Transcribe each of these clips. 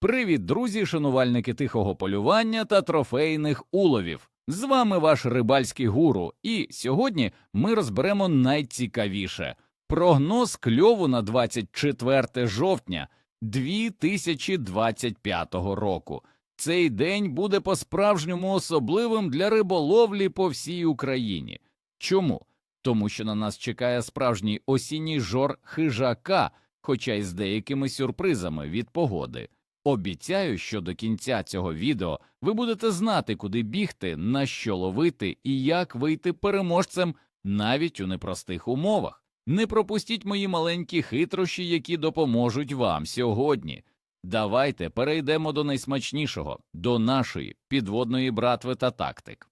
Привіт, друзі, шанувальники тихого полювання та трофейних уловів. З вами ваш рибальський гуру, і сьогодні ми розберемо найцікавіше прогноз кльову на 24 жовтня 2025 року. Цей день буде по-справжньому особливим для риболовлі по всій Україні. Чому? Тому що на нас чекає справжній осінній жор хижака, хоча й з деякими сюрпризами від погоди. Обіцяю, що до кінця цього відео ви будете знати, куди бігти, на що ловити і як вийти переможцем навіть у непростих умовах. Не пропустіть мої маленькі хитрощі, які допоможуть вам сьогодні. Давайте перейдемо до найсмачнішого, до нашої підводної братви та тактик.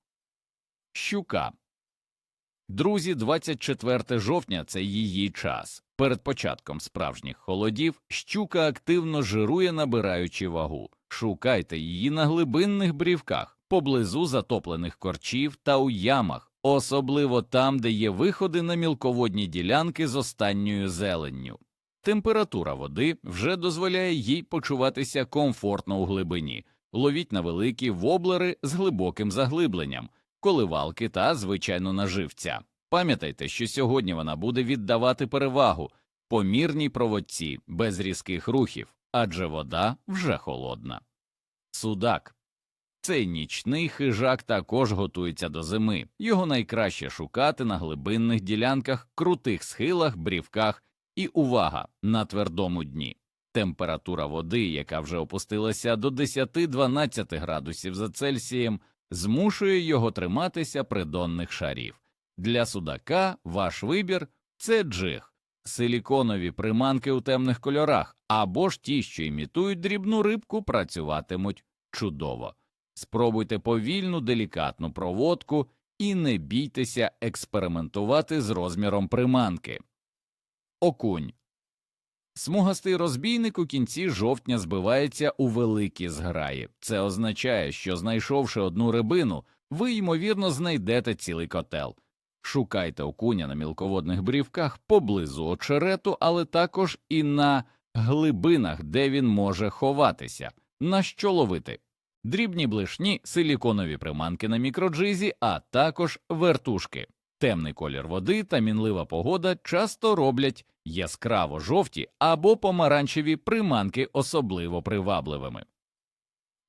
Щука. Друзі, 24 жовтня це її час. Перед початком справжніх холодів щука активно жирує, набираючи вагу. Шукайте її на глибинних брівках, поблизу затоплених корчів та у ямах, особливо там, де є виходи на мілководні ділянки з останньою зеленню. Температура води вже дозволяє їй почуватися комфортно у глибині. Ловіть на великі воблери з глибоким заглибленням, коливалки та, звичайно, наживця. Пам'ятайте, що сьогодні вона буде віддавати перевагу помірній проводці без різких рухів, адже вода вже холодна. Судак. Цей нічний хижак також готується до зими. Його найкраще шукати на глибинних ділянках, крутих схилах, брівках і увага на твердому дні. Температура води, яка вже опустилася до 10-12 градусів за Цельсієм, змушує його триматися придонних шарів. Для судака ваш вибір це джиг, силіконові приманки у темних кольорах, або ж ті, що імітують дрібну рибку, працюватимуть чудово. Спробуйте повільну, делікатну проводку і не бійтеся експериментувати з розміром приманки. Окунь. Смугастий розбійник у кінці жовтня збивається у великі зграї. Це означає, що знайшовши одну рибину, ви ймовірно знайдете цілий котел. Шукайте окуня на мілководних брівках поблизу очерету, але також і на глибинах, де він може ховатися. На що ловити? Дрібні блишні, силіконові приманки на мікроджизі, а також вертушки. Темний колір води та мінлива погода часто роблять яскраво жовті або помаранчеві приманки особливо привабливими.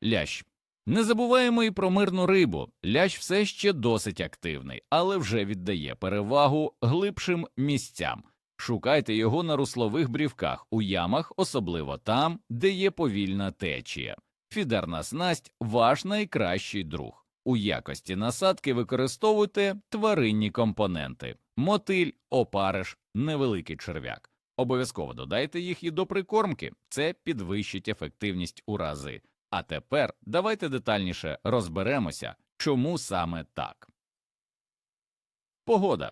Лящ. Не забуваємо і про мирну рибу. Лящ все ще досить активний, але вже віддає перевагу глибшим місцям. Шукайте його на руслових брівках, у ямах, особливо там, де є повільна течія. Фідерна снасть ваш найкращий друг. У якості насадки використовуйте тваринні компоненти мотиль, опариш, невеликий черв'як. Обов'язково додайте їх і до прикормки, це підвищить ефективність у рази. А тепер давайте детальніше розберемося, чому саме так. Погода.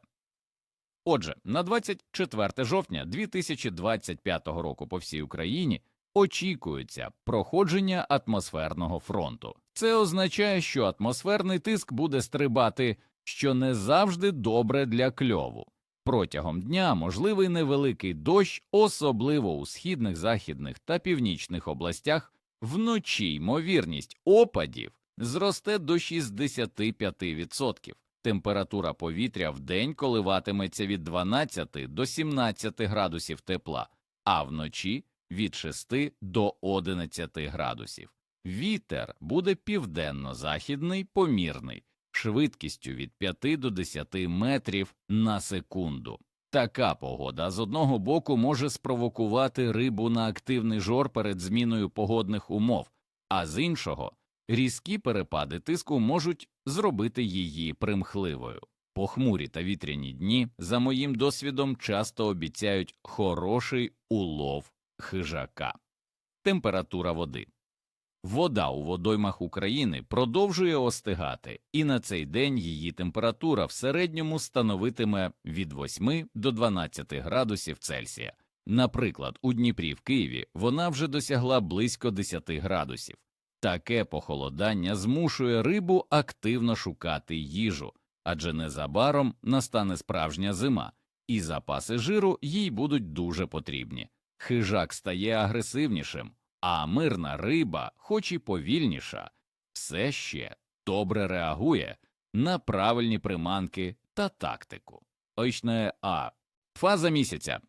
Отже, на 24 жовтня 2025 року по всій Україні очікується проходження атмосферного фронту. Це означає, що атмосферний тиск буде стрибати, що не завжди добре для кльову. Протягом дня можливий невеликий дощ, особливо у східних, західних та північних областях, вночі ймовірність опадів зросте до 65%. Температура повітря в день коливатиметься від 12 до 17 градусів тепла, а вночі від 6 до 11 градусів. Вітер буде південно-західний помірний, швидкістю від 5 до 10 метрів на секунду. Така погода з одного боку може спровокувати рибу на активний жор перед зміною погодних умов, а з іншого різкі перепади тиску можуть зробити її примхливою. Похмурі та вітряні дні, за моїм досвідом, часто обіцяють хороший улов хижака. Температура води. Вода у водоймах України продовжує остигати, і на цей день її температура в середньому становитиме від 8 до 12 градусів Цельсія. Наприклад, у Дніпрі в Києві вона вже досягла близько 10 градусів. Таке похолодання змушує рибу активно шукати їжу, адже незабаром настане справжня зима, і запаси жиру їй будуть дуже потрібні. Хижак стає агресивнішим, а мирна риба, хоч і повільніша, все ще добре реагує на правильні приманки та тактику. Очне А. Фаза місяця.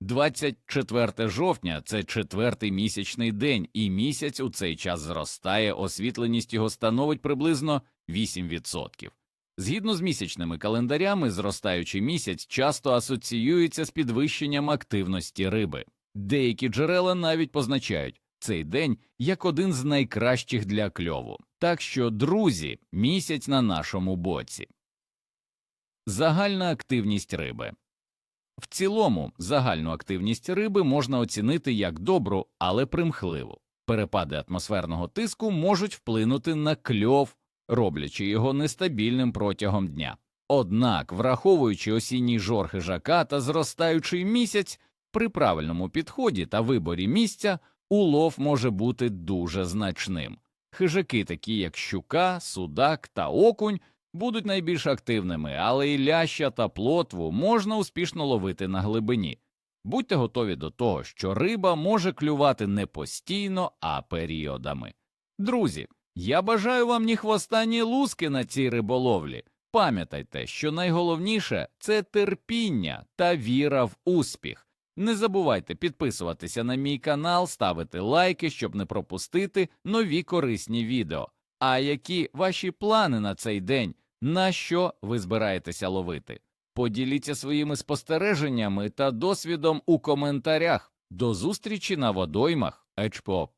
24 жовтня це четвертий місячний день, і місяць у цей час зростає, освітленість його становить приблизно 8%. Згідно з місячними календарями, зростаючий місяць часто асоціюється з підвищенням активності риби. Деякі джерела навіть позначають цей день як один з найкращих для кльову. Так що, друзі, місяць на нашому боці. Загальна активність риби. В цілому, загальну активність риби можна оцінити як добру, але примхливу. Перепади атмосферного тиску можуть вплинути на кльов, роблячи його нестабільним протягом дня. Однак, враховуючи осінній жор хижака та зростаючий місяць, при правильному підході та виборі місця улов може бути дуже значним. Хижаки, такі як щука, судак та окунь, будуть найбільш активними, але і ляща та плотву можна успішно ловити на глибині. Будьте готові до того, що риба може клювати не постійно, а періодами. Друзі, я бажаю вам ні хвоста, ні луски на цій риболовлі. Пам'ятайте, що найголовніше це терпіння та віра в успіх. Не забувайте підписуватися на мій канал, ставити лайки, щоб не пропустити нові корисні відео. А які ваші плани на цей день? На що ви збираєтеся ловити? Поділіться своїми спостереженнями та досвідом у коментарях. До зустрічі на водоймах. Ечпо.